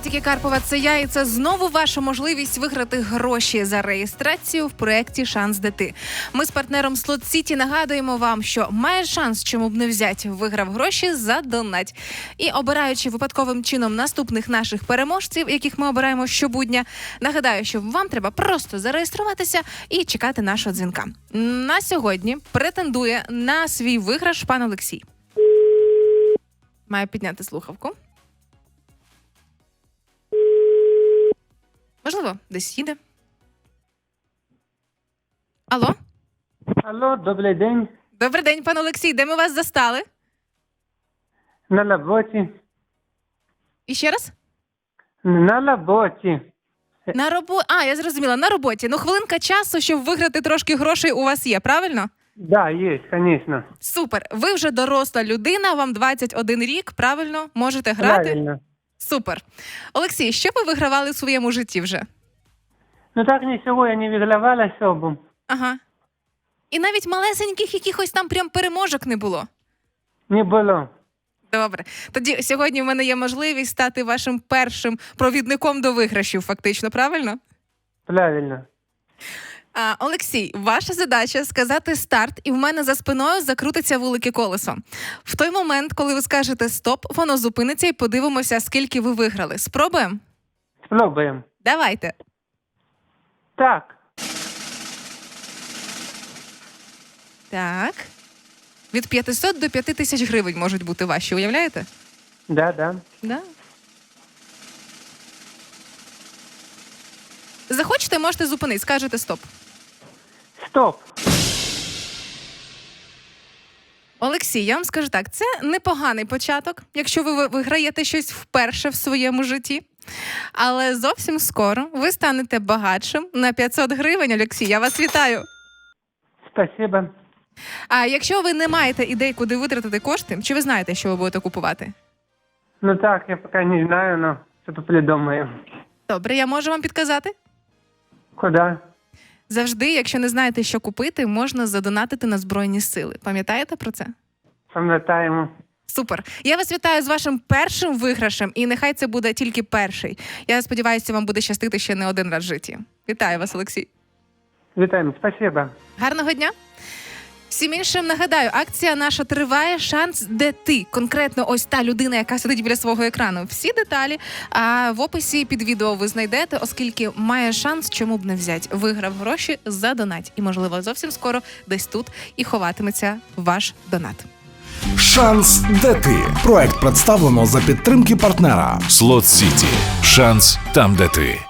Аналітики Карпова, це я, і це знову ваша можливість виграти гроші за реєстрацію в проєкті Шанс Дети. Ми з партнером Слот Сіті нагадуємо вам, що має шанс, чому б не взяти, виграв гроші за донать. І обираючи випадковим чином наступних наших переможців, яких ми обираємо щобудня, нагадаю, що вам треба просто зареєструватися і чекати нашого дзвінка. На сьогодні претендує на свій виграш пан Олексій. Маю підняти слухавку. Можливо, десь їде. Алло, Алло, добрий день. добрий день, пан Олексій. Де ми вас застали? На роботі. І ще раз? На роботі. На робо... А, я зрозуміла, на роботі. Ну, хвилинка часу, щоб виграти трошки грошей, у вас є, правильно? Да, є, звісно. Супер. Ви вже доросла людина, вам 21 рік, правильно? Можете грати? Правильно. Супер. Олексій, що ви вигравали в своєму житті вже? Ну так нічого, я не відгравала особу. Ага. І навіть малесеньких якихось там прям переможок не було. Не було. Добре, тоді сьогодні в мене є можливість стати вашим першим провідником до виграшів, фактично, правильно? Правильно. А, Олексій, ваша задача сказати старт, і в мене за спиною закрутиться велике колесо. В той момент, коли ви скажете стоп, воно зупиниться і подивимося, скільки ви виграли. Спробуємо? Спробуємо. Давайте. Так. Так. Від 500 до 5 тисяч гривень можуть бути ваші, уявляєте? Да, да. Да. Захочете, можете зупинити, скажете стоп. Стоп. Олексій, я вам скажу так: це непоганий початок, якщо ви ви- виграєте щось вперше в своєму житті. Але зовсім скоро ви станете багатшим на 500 гривень. Олексій, я вас вітаю. Спасибо. А якщо ви не маєте ідей, куди витратити кошти, чи ви знаєте, що ви будете купувати? Ну так, я поки не знаю, но что-то придумаю. Добре, я можу вам підказати. Куда? Завжди, якщо не знаєте, що купити, можна задонатити на збройні сили. Пам'ятаєте про це? Пам'ятаємо. Супер. Я вас вітаю з вашим першим виграшем, і нехай це буде тільки перший. Я сподіваюся, вам буде щастити ще не один раз в житті. Вітаю вас, Олексій. Вітаємо, спасибо. Гарного дня. Всім іншим нагадаю, акція наша триває. Шанс, де ти конкретно ось та людина, яка сидить біля свого екрану. Всі деталі а в описі під відео ви знайдете, оскільки має шанс, чому б не взяти. Виграв гроші за донать. І можливо зовсім скоро десь тут і ховатиметься ваш донат. Шанс де ти. Проект представлено за підтримки партнера. Слот Сіті. Шанс там, де ти.